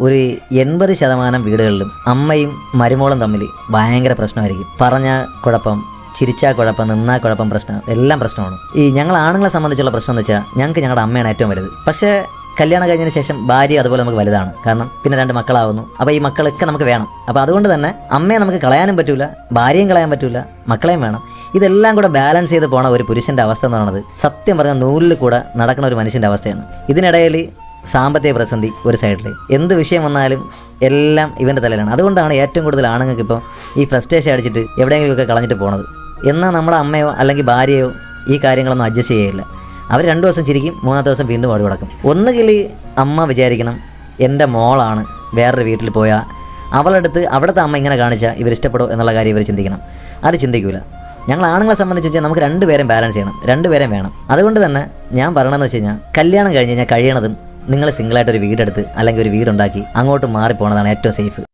ഒരു എൺപത് ശതമാനം വീടുകളിലും അമ്മയും മരുമോളും തമ്മിൽ ഭയങ്കര പ്രശ്നമായിരിക്കും. പറഞ്ഞ കുഴപ്പം ചിരിച്ചാൽ കുഴപ്പം നിന്നാൽ കുഴപ്പം പ്രശ്നം എല്ലാം പ്രശ്നമാണ്. ഈ ഞങ്ങൾ ആണുങ്ങളെ സംബന്ധിച്ചുള്ള പ്രശ്നം എന്ന് വെച്ചാൽ ഞങ്ങൾക്ക് ഞങ്ങളുടെ അമ്മയാണ് ഏറ്റവും വലുത്. പക്ഷേ കല്യാണം കഴിഞ്ഞതിന് ശേഷം ഭാര്യ അതുപോലെ നമുക്ക് വലുതാണ്. കാരണം പിന്നെ രണ്ട് മക്കളാവുന്നു. അപ്പോൾ ഈ മക്കളൊക്കെ നമുക്ക് വേണം. അപ്പോൾ അതുകൊണ്ട് തന്നെ അമ്മയെ നമുക്ക് കളയാനും പറ്റില്ല ഭാര്യയും കളയാൻ പറ്റില്ല മക്കളെയും വേണം. ഇതെല്ലാം കൂടെ ബാലൻസ് ചെയ്ത് പോണ ഒരു പുരുഷന്റെ അവസ്ഥ എന്ന് പറയുന്നത് സത്യം പറഞ്ഞാൽ നൂലിൽ കൂടെ നടക്കുന്ന ഒരു മനുഷ്യന്റെ അവസ്ഥയാണ്. ഇതിനിടയിൽ സാമ്പത്തിക പ്രതിസന്ധി ഒരു സൈഡിൽ എന്ത് വിഷയം വന്നാലും എല്ലാം ഇവന്റെ തലയിലാണ്. അതുകൊണ്ടാണ് ഏറ്റവും കൂടുതൽ ആണുങ്ങൾക്ക് ഇപ്പം ഈ ഫ്രസ്ട്രേഷൻ അടിച്ചിട്ട് എവിടെയെങ്കിലുമൊക്കെ കളഞ്ഞിട്ട് പോണത്. എന്നാൽ നമ്മുടെ അമ്മയോ അല്ലെങ്കിൽ ഭാര്യയോ ഈ കാര്യങ്ങളൊന്നും അഡ്ജസ്റ്റ് ചെയ്യില്ല അവർ രണ്ട് ദിവസം ചിരിക്കും മൂന്നാമത്തെ ദിവസം വീണ്ടും ഓടി കിടക്കും ഒന്നുകിൽ അമ്മ വിചാരിക്കണം എന്റെ മോളാണ് വേറൊരു വീട്ടിൽ പോയാൽ അടുത്ത് അവിടുത്തെ അമ്മ ഇങ്ങനെ കാണിച്ചാൽ ഇവർ ഇഷ്ടപ്പെടും എന്നുള്ള കാര്യം ഇവർ ചിന്തിക്കണം. അത് ചിന്തിക്കില്ല ഞങ്ങൾ ആണുങ്ങളെ സംബന്ധിച്ച് വെച്ചാൽ നമുക്ക് രണ്ടുപേരും ബാലൻസ് ചെയ്യണം. രണ്ടുപേരും വേണം. അതുകൊണ്ട് തന്നെ ഞാൻ പറയണമെന്ന് വെച്ച് കഴിഞ്ഞാൽ കല്യാണം കഴിഞ്ഞ് കഴിഞ്ഞാൽ കഴിയണതും നിങ്ങൾ സിംഗിളായിട്ട് ഒരു വീടെടുത്ത് അല്ലെങ്കിൽ ഒരു വീടുണ്ടാക്കി അങ്ങോട്ട് മാറിപ്പോണതാണ് ഏറ്റവും safe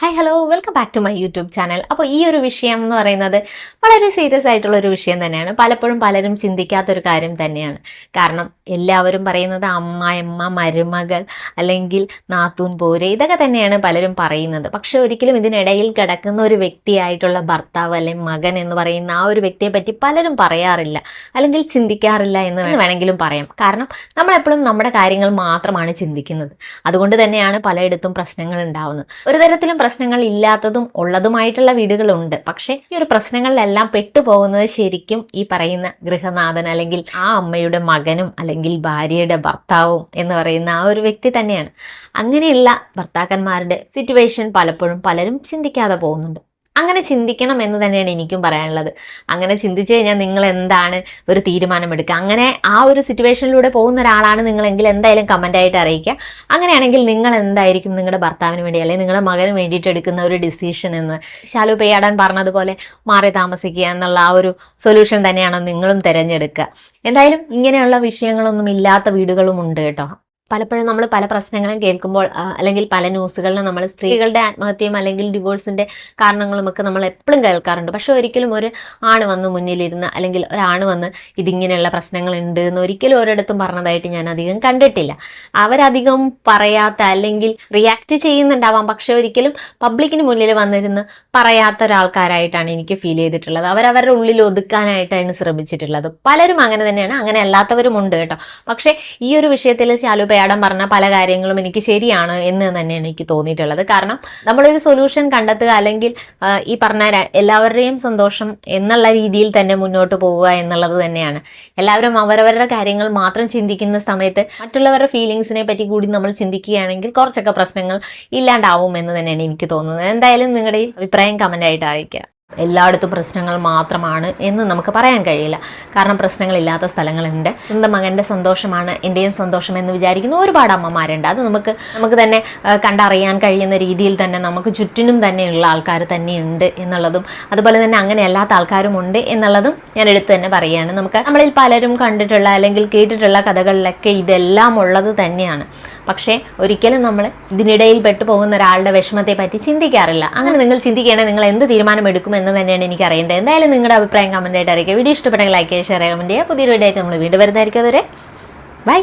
hi hello welcome back to my YouTube channel അപ്പോൾ ഈ ഒരു വിഷയം എന്ന് പറയുന്നത് വളരെ സീരിയസ് ആയിട്ടുള്ള ഒരു വിഷയം തന്നെയാണ്. പലപ്പോഴും പലരും ചിന്തിക്കാത്തൊരു കാര്യം തന്നെയാണ്. കാരണം എല്ലാവരും പറയുന്നത് അമ്മായിമ്മ മരുമകൾ അല്ലെങ്കിൽ നാത്തൂൻ പോര് ഇതൊക്കെ തന്നെയാണ് പലരും പറയുന്നത്. പക്ഷെ ഒരിക്കലും ഇതിനിടയിൽ കിടക്കുന്ന ഒരു വ്യക്തിയായിട്ടുള്ള ഭർത്താവ് അല്ലെങ്കിൽ മകൻ എന്ന് പറയുന്ന ആ ഒരു വ്യക്തിയെ പറ്റി പലരും പറയാറില്ല. അല്ലെങ്കിൽ ചിന്തിക്കാറില്ല എന്ന് വേണമെങ്കിലും പറയാം. കാരണം നമ്മളെപ്പോഴും നമ്മുടെ കാര്യങ്ങൾ മാത്രമാണ് ചിന്തിക്കുന്നത്. അതുകൊണ്ട് തന്നെയാണ് പലയിടത്തും പ്രശ്നങ്ങൾ ഉണ്ടാവുന്നത്. ഒരു തരത്തിലും പ്രശ്നങ്ങൾ ഇല്ലാത്തതും ഉള്ളതുമായിട്ടുള്ള വീടുകളുണ്ട്. പക്ഷേ ഈ ഒരു പ്രശ്നങ്ങളിലെല്ലാം പെട്ടുപോകുന്നത് ശരിക്കും ഈ പറയുന്ന ഗൃഹനാഥൻ അല്ലെങ്കിൽ ആ അമ്മയുടെ മകനും അല്ലെങ്കിൽ ഭാര്യയുടെ ഭർത്താവും എന്ന് പറയുന്ന ആ ഒരു വ്യക്തി തന്നെയാണ്. അങ്ങനെയുള്ള ഭർത്താക്കന്മാരുടെ സിറ്റുവേഷൻ പലപ്പോഴും പലരും ചിന്തിക്കാതെ പോകുന്നുണ്ട്. അങ്ങനെ ചിന്തിക്കണം എന്ന് തന്നെയാണ് എനിക്കും പറയാനുള്ളത്. അങ്ങനെ ചിന്തിച്ചു കഴിഞ്ഞാൽ നിങ്ങൾ എന്താണ് ഒരു തീരുമാനമെടുക്കുക അങ്ങനെ ആ ഒരു സിറ്റുവേഷനിലൂടെ പോകുന്ന ഒരാളാണ് നിങ്ങളെങ്കിൽ എന്തായാലും കമന്റായിട്ട് അറിയിക്കുക. അങ്ങനെയാണെങ്കിൽ നിങ്ങൾ എന്തായിരിക്കും നിങ്ങളുടെ ഭർത്താവിന് വേണ്ടി അല്ലെങ്കിൽ നിങ്ങളുടെ മകന് വേണ്ടിയിട്ട് എടുക്കുന്ന ഒരു ഡിസിഷൻ എന്ന് ശാലു പെയ്യാടാൻ പറഞ്ഞതുപോലെ മാറി താമസിക്കുക എന്നുള്ള ആ ഒരു സൊല്യൂഷൻ തന്നെയാണോ നിങ്ങളും തിരഞ്ഞെടുക്കുക. എന്തായാലും ഇങ്ങനെയുള്ള വിഷയങ്ങളൊന്നും ഇല്ലാത്ത വീടുകളും ഉണ്ട് കേട്ടോ. പലപ്പോഴും നമ്മൾ പല പ്രശ്നങ്ങളും കേൾക്കുമ്പോൾ അല്ലെങ്കിൽ പല ന്യൂസുകളിലും നമ്മൾ സ്ത്രീകളുടെ ആത്മഹത്യയും അല്ലെങ്കിൽ ഡിവോഴ്സിന്റെ കാരണങ്ങളുമൊക്കെ നമ്മൾ എപ്പോഴും കേൾക്കാറുണ്ട്. പക്ഷേ ഒരിക്കലും ഒരു ആണ് വന്ന് മുന്നിലിരുന്ന് അല്ലെങ്കിൽ ഒരാണ് വന്ന് ഇതിങ്ങനെയുള്ള പ്രശ്നങ്ങളുണ്ട് എന്ന് ഒരിക്കലും ഒരിടത്തും പറഞ്ഞതായിട്ട് ഞാൻ അധികം കണ്ടിട്ടില്ല. അവരധികം പറയാത്ത അല്ലെങ്കിൽ റിയാക്ട് ചെയ്യുന്നുണ്ടാവാം. പക്ഷേ ഒരിക്കലും പബ്ലിക്കിന് മുന്നിൽ വന്നിരുന്ന് പറയാത്ത ഒരാൾക്കാരായിട്ടാണ് എനിക്ക് ഫീൽ ചെയ്തിട്ടുള്ളത്. അവരവരുടെ ഉള്ളിൽ ഒതുക്കാനായിട്ടാണ് ശ്രമിച്ചിട്ടുള്ളത്. പലരും അങ്ങനെ തന്നെയാണ്. അങ്ങനെ അല്ലാത്തവരും ഉണ്ട് കേട്ടോ. പക്ഷേ ഈ ഒരു വിഷയത്തിൽ ശാലു പേയാടം പറഞ്ഞ പല കാര്യങ്ങളും എനിക്ക് ശരിയാണ് എന്ന് തന്നെയാണ് എനിക്ക് തോന്നിയിട്ടുള്ളത്. കാരണം നമ്മളൊരു സൊല്യൂഷൻ കണ്ടെത്തുക അല്ലെങ്കിൽ ഈ പറഞ്ഞ എല്ലാവരുടെയും സന്തോഷം എന്നുള്ള രീതിയിൽ തന്നെ മുന്നോട്ട് പോവുക എന്നുള്ളത് തന്നെയാണ്. എല്ലാവരും അവരവരുടെ കാര്യങ്ങൾ മാത്രം ചിന്തിക്കുന്ന സമയത്ത് മറ്റുള്ളവരുടെ ഫീലിങ്സിനെ പറ്റി കൂടി നമ്മൾ ചിന്തിക്കുകയാണെങ്കിൽ കുറച്ചൊക്കെ പ്രശ്നങ്ങൾ ഇല്ലാണ്ടാവും എന്ന് തന്നെയാണ് എനിക്ക് തോന്നുന്നത്. എന്തായാലും നിങ്ങളുടെ അഭിപ്രായം കമന്റ് ആയിട്ട് അറിയിക്കുക. എല്ലായിടത്തും പ്രശ്നങ്ങൾ മാത്രമാണ് എന്ന് നമുക്ക് പറയാൻ കഴിയില്ല. കാരണം പ്രശ്നങ്ങളില്ലാത്ത സ്ഥലങ്ങളുണ്ട്. സ്വന്തം മകന്റെ സന്തോഷമാണ് എന്റെയും സന്തോഷം എന്ന് വിചാരിക്കുന്ന ഒരുപാട് അമ്മമാരുണ്ട്. അത് നമുക്ക് നമുക്ക് തന്നെ കണ്ടറിയാൻ കഴിയുന്ന രീതിയിൽ തന്നെ നമുക്ക് ചുറ്റിനും തന്നെയുള്ള ആൾക്കാർ തന്നെയുണ്ട് എന്നുള്ളതും അതുപോലെ തന്നെ അങ്ങനെ അല്ലാത്ത ആൾക്കാരും ഉണ്ട് എന്നുള്ളതും ഞാൻ എടുത്തു തന്നെ പറയുകയാണ്. നമുക്ക് നമ്മളിൽ പലരും കണ്ടിട്ടുള്ള അല്ലെങ്കിൽ കേട്ടിട്ടുള്ള കഥകളിലൊക്കെ ഇതെല്ലാം ഉള്ളത് തന്നെയാണ്. പക്ഷേ ഒരിക്കലും നമ്മൾ ഇതിനിടയിൽ പെട്ടു പോകുന്ന ഒരാളുടെ വിഷമത്തെ പറ്റി ചിന്തിക്കാറില്ല. അങ്ങനെ നിങ്ങൾ ചിന്തിക്കുകയാണെങ്കിൽ നിങ്ങൾ എന്ത് തീരുമാനം എടുക്കും എന്ന് തന്നെയാണ് എനിക്ക് അറിയേണ്ടത്. എന്തായാലും നിങ്ങളുടെ അഭിപ്രായം കമന്റ് ആയിട്ട് അറിയിക്കുക. വീഡിയോ ഇഷ്ടപ്പെട്ടെങ്കിൽ ലൈക്ക് ചെയ്യുക ഷെയർ കമന്റ് ചെയ്യുക. പുതിയൊരു വീഡിയോ ആയിട്ട് നമ്മൾ വീണ്ടും വരുന്നതായിരിക്കും അതുവരെ. ബൈ